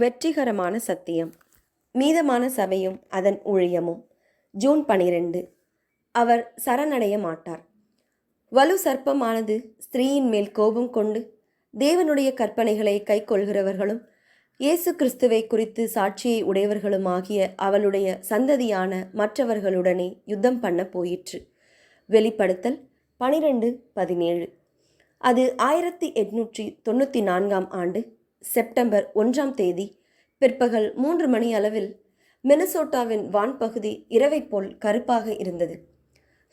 வெற்றிகரமான சத்தியம் மீதமான சபையும் அதன் ஊழியமும். ஜூன் பனிரெண்டு. அவர் சரணடைய மாட்டார். வலு சர்ப்பமானது ஸ்திரீயின் மேல் கோபம் கொண்டு தேவனுடைய கற்பனைகளை கைக்கொள்கிறவர்களும் இயேசு கிறிஸ்துவை குறித்து சாட்சியை உடையவர்களுமாகிய அவளுடைய சந்ததியான மற்றவர்களுடனே யுத்தம் பண்ண போயிற்று. வெளிப்படுத்தல் பனிரெண்டு பதினேழு. அது ஆயிரத்தி எட்நூற்றி தொண்ணூற்றி நான்காம் ஆண்டு செப்டம்பர் ஒன்றாம் தேதி பிற்பகல் மூன்று மணி அளவில் மினசோட்டாவின் வான்பகுதி இரவைப் போல் கருப்பாக இருந்தது.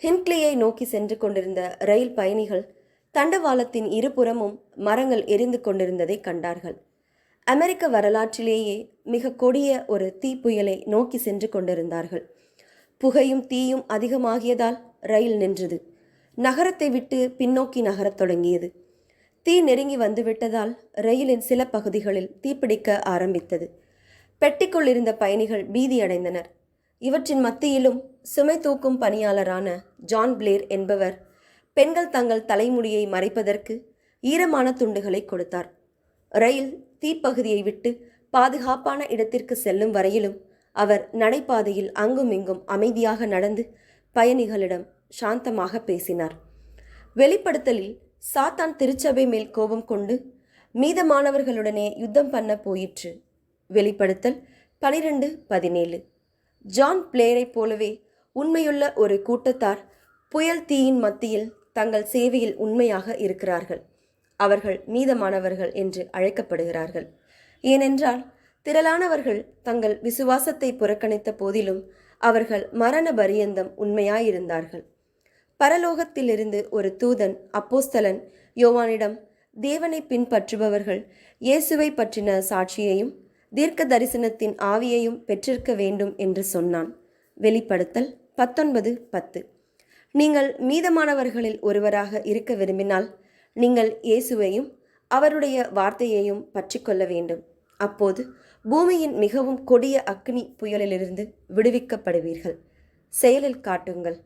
ஹின்க்லியை நோக்கி சென்று கொண்டிருந்த ரயில் பயணிகள் தண்டவாளத்தின் இருபுறமும் மரங்கள் எரிந்து கொண்டிருந்ததை கண்டார்கள். அமெரிக்க வரலாற்றிலேயே மிக கொடிய ஒரு தீ புயலை நோக்கி சென்று கொண்டிருந்தார்கள். புகையும் தீயும் அதிகமாகியதால் ரயில் நின்றது. நகரத்தை விட்டு பின்னோக்கி நகரத் தொடங்கியது. தீ நெருங்கி வந்துவிட்டதால் ரயிலின் சில பகுதிகளில் தீப்பிடிக்க ஆரம்பித்தது. பெட்டிக்குள் இருந்த பயணிகள் பீதியடைந்தனர். இவற்றின் மத்தியிலும் சுமை தூக்கும் பணியாளரான ஜான் பிளேர் என்பவர் பெண்கள் தங்கள் தலைமுடியை மறைப்பதற்கு ஈரமான துண்டுகளை கொடுத்தார். ரயில் தீப்பகுதியை விட்டு பாதுகாப்பான இடத்திற்கு செல்லும் வரையிலும் அவர் நடைபாதையில் அங்குமிங்கும் அமைதியாக நடந்து பயணிகளிடம் சாந்தமாக பேசினார். வெளிப்படுத்தலில் சாத்தான் திருச்சபை மேல் கோபம் கொண்டு மீதமானவர்களுடனே யுத்தம் பண்ண போயிற்று. வெளிப்படுத்தல் பனிரெண்டு பதினேழு. ஜான் பிளேயரைப் போலவே உண்மையுள்ள ஒரு கூட்டத்தார் புயல் தீயின் மத்தியில் தங்கள் சேவையில் உண்மையாக இருக்கிறார்கள். அவர்கள் மீதமானவர்கள் என்று அழைக்கப்படுகிறார்கள். ஏனென்றால் திரளானவர்கள் தங்கள் விசுவாசத்தை புறக்கணித்த போதிலும் அவர்கள் மரண பரியந்தம் உண்மையாயிருந்தார்கள். பரலோகத்திலிருந்து ஒரு தூதன் அப்போஸ்தலன் யோவானிடம் தேவனை பின்பற்றுபவர்கள் இயேசுவை பற்றின சாட்சியையும் தீர்க்க தரிசனத்தின் ஆவியையும் பெற்றிருக்க வேண்டும் என்று சொன்னான். வெளிப்படுத்தல் பத்தொன்பது பத்து. நீங்கள் மீதமானவர்களில் ஒருவராக இருக்க விரும்பினால் நீங்கள் இயேசுவையும் அவருடைய வார்த்தையையும் பற்றி கொள்ள வேண்டும். அப்போது பூமியின் மிகவும் கொடிய அக்னி புயலிலிருந்து விடுவிக்கப்படுவீர்கள். செயலில் காட்டுங்கள்.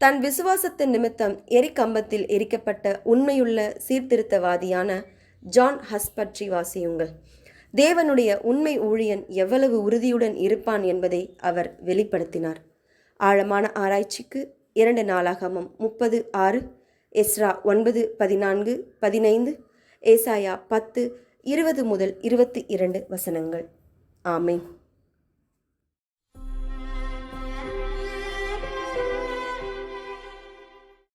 தன் விசுவாசத்தின் நிமித்தம் எரிக்கம்பத்தில் எரிக்கப்பட்ட உண்மையுள்ள சீர்திருத்தவாதியான ஜான் ஹஸ் பற்றி வாசியுங்கள். தேவனுடைய உண்மை ஊழியன் எவ்வளவு உறுதியுடன் இருப்பான் என்பதை அவர் வெளிப்படுத்தினார். ஆழமான ஆராய்ச்சிக்கு இரண்டு நாளாகமம் முப்பது ஆறு எஸ்ரா ஒன்பது பதினான்கு பதினைந்து ஏசாயா பத்து இருபது முதல் இருபத்தி இரண்டு வசனங்கள். ஆமேன்.